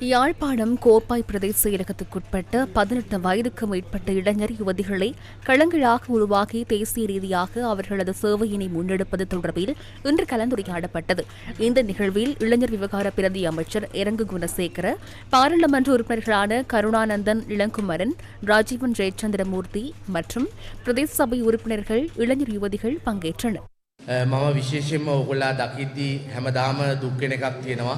யாழ்ப்பாணம் கோப்பாய் பிரதேச இலக்கத்துக்குட்பட்ட பதினெட்டு வயதுக்கு மேற்பட்ட இளைஞர் யுவதிகளை களங்களாக உருவாக்கி தேசிய ரீதியாக அவர்களது சேவையினை முன்னெடுப்பது தொடர்பில் இன்று கலந்துரையாடப்பட்டது. இந்த நிகழ்வில் இளைஞர் விவகார பிரதி அமைச்சர் இரங்கு குணசேகர பாராளுமன்ற உறுப்பினர்களான கருணானந்தன் இளங்குமரன் ராஜீவன் ஜெயச்சந்திரமூர்த்தி மற்றும் பிரதேச சபை உறுப்பினர்கள் இளைஞர் யுவதிகள் பங்கேற்றனர். මම විශේෂයෙන්ම ඔගොල්ලා දකිද්දී හැමදාම දුක්ගෙන එකක් තියෙනවා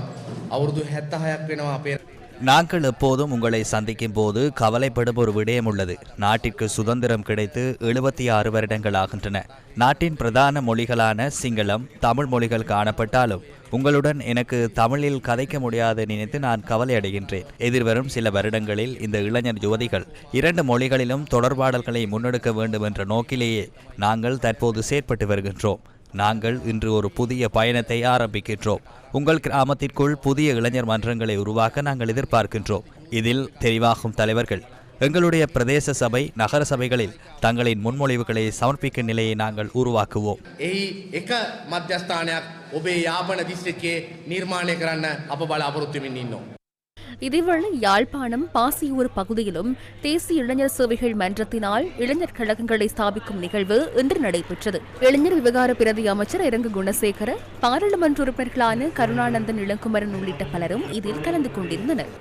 අවුරුදු හැත්ත හයක් වෙනවා අපේ நாங்கள் எப்போதும் உங்களை சந்திக்கும் போது கவலைப்படும் ஒரு விடயம் உள்ளது நாட்டிற்கு சுதந்திரம் கிடைத்து எழுபத்தி ஆறு வருடங்கள் ஆகின்றன நாட்டின் பிரதான மொழிகளான சிங்களம் தமிழ் மொழிகள் காணப்பட்டாலும் உங்களுடன் எனக்கு தமிழில் கதைக்க முடியாது நினைத்து நான் கவலை அடைகின்றேன் எதிர்வரும் சில வருடங்களில் இந்த இளைஞர் யுவதிகள் இரண்டு மொழிகளிலும் தொடர்பாடல்களை முன்னெடுக்க வேண்டும் என்ற நோக்கிலேயே நாங்கள் தற்போது செயற்பட்டு வருகின்றோம் நாங்கள் இன்று ஒரு புதிய பயணத்தை ஆரம்பிக்கின்றோம். உங்கள் கிராமத்திற்குள் புதிய இளைஞர் மன்றங்களை உருவாக்க நாங்கள் எதிர்பார்க்கின்றோம். இதில் தெரிவாகும் தலைவர்கள் எங்களுடைய பிரதேச சபை நகர சபைகளில் தங்களின் முன்மொழிவுகளை சமர்ப்பிக்க நிலையை நாங்கள் உருவாக்குவோம். மத்தியஸ்தான ஒபே யாபன திஸ்ட்ரிக்டே நிர்மாண கரண்ண அப்ப பல அபருத்தமின் இன்னும் இதேவேளை யாழ்ப்பாணம் பாசியூர் பகுதியிலும் தேசிய இளைஞர் சேவைகள் மன்றத்தினால் இளைஞர் கழகங்களை ஸ்தாபிக்கும் நிகழ்வு இன்று நடைபெற்றது. இளைஞர் விவகார பிரதி அமைச்சர் இரங்கு குணசேகர பாராளுமன்ற உறுப்பினர்களான கருணானந்தன் இளங்குமரன் உள்ளிட்ட பலரும் இதில் கலந்து கொண்டிருந்தனர்.